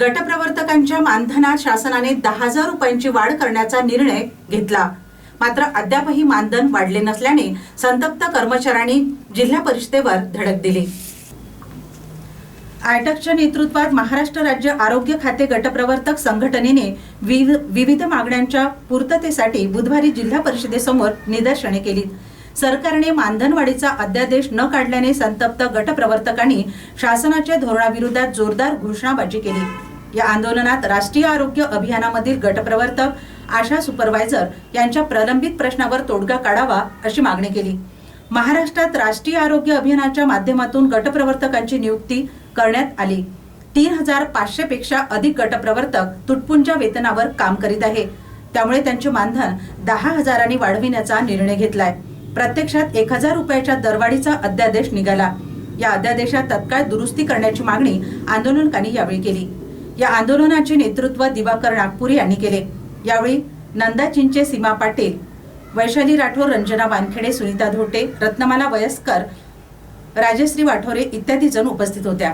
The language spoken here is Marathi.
गटप्रवर्तकांच्या मानधनात शासनाने दहा हजार रुपयांची वाढ करण्याचा निर्णय घेतला. मात्र अद्यापही मानधन वाढले नसल्याने संतप्त कर्मचाऱ्यांनी जिल्हा परिषदेवर धडक दिली. आयटकच्या नेतृत्वात महाराष्ट्र राज्य आरोग्य खाते गटप्रवर्तक संघटनेने विविध विविध मागण्यांच्या पूर्ततेसाठी बुधवारी जिल्हा परिषदेसमोर निदर्शने केली. सरकारने मानधनवाढीचा अध्यादेश न काढल्याने संतप्त गटप्रवर्तकांनी शासनाच्या धोरणाविरोधात जोरदार घोषणाबाजी केली. या आंदोलनात राष्ट्रीय आरोग्य अभियानामधील गटप्रवर्तक आशा सुपरवायझर यांच्या प्रलंबित प्रश्नावर तोडगा काढावा अशी मागणी केली. महाराष्ट्रात राष्ट्रीय आरोग्य अभियानाच्या माध्यमातून गटप्रवर्तकांची नियुक्ती करण्यात आली. तीन हजार पाचशे पेक्षा अधिक गटप्रवर्तक तुटपुंच्या वेतनावर काम करीत आहे. त्यामुळे त्यांचे मानधन दहा हजारांनी वाढविण्याचा निर्णय घेतलाय. प्रत्यक्षात एक हजार रुपयाच्या दरवाढीचा अध्यादेश निघाला. या अध्यादेशात तत्काळ दुरुस्ती करण्याची मागणी आंदोलकांनी यावेळी केली. या आंदोलनाचे नेतृत्व दिवाकर नागपुरे यांनी केले. यावेळी नंदा चिंचे सीमा पाटील वैशाली राठोड रंजना वानखेडे सुनीता धोटे रत्नमाला वयस्कर राजश्री वाठोरे इत्यादी जण उपस्थित होत्या.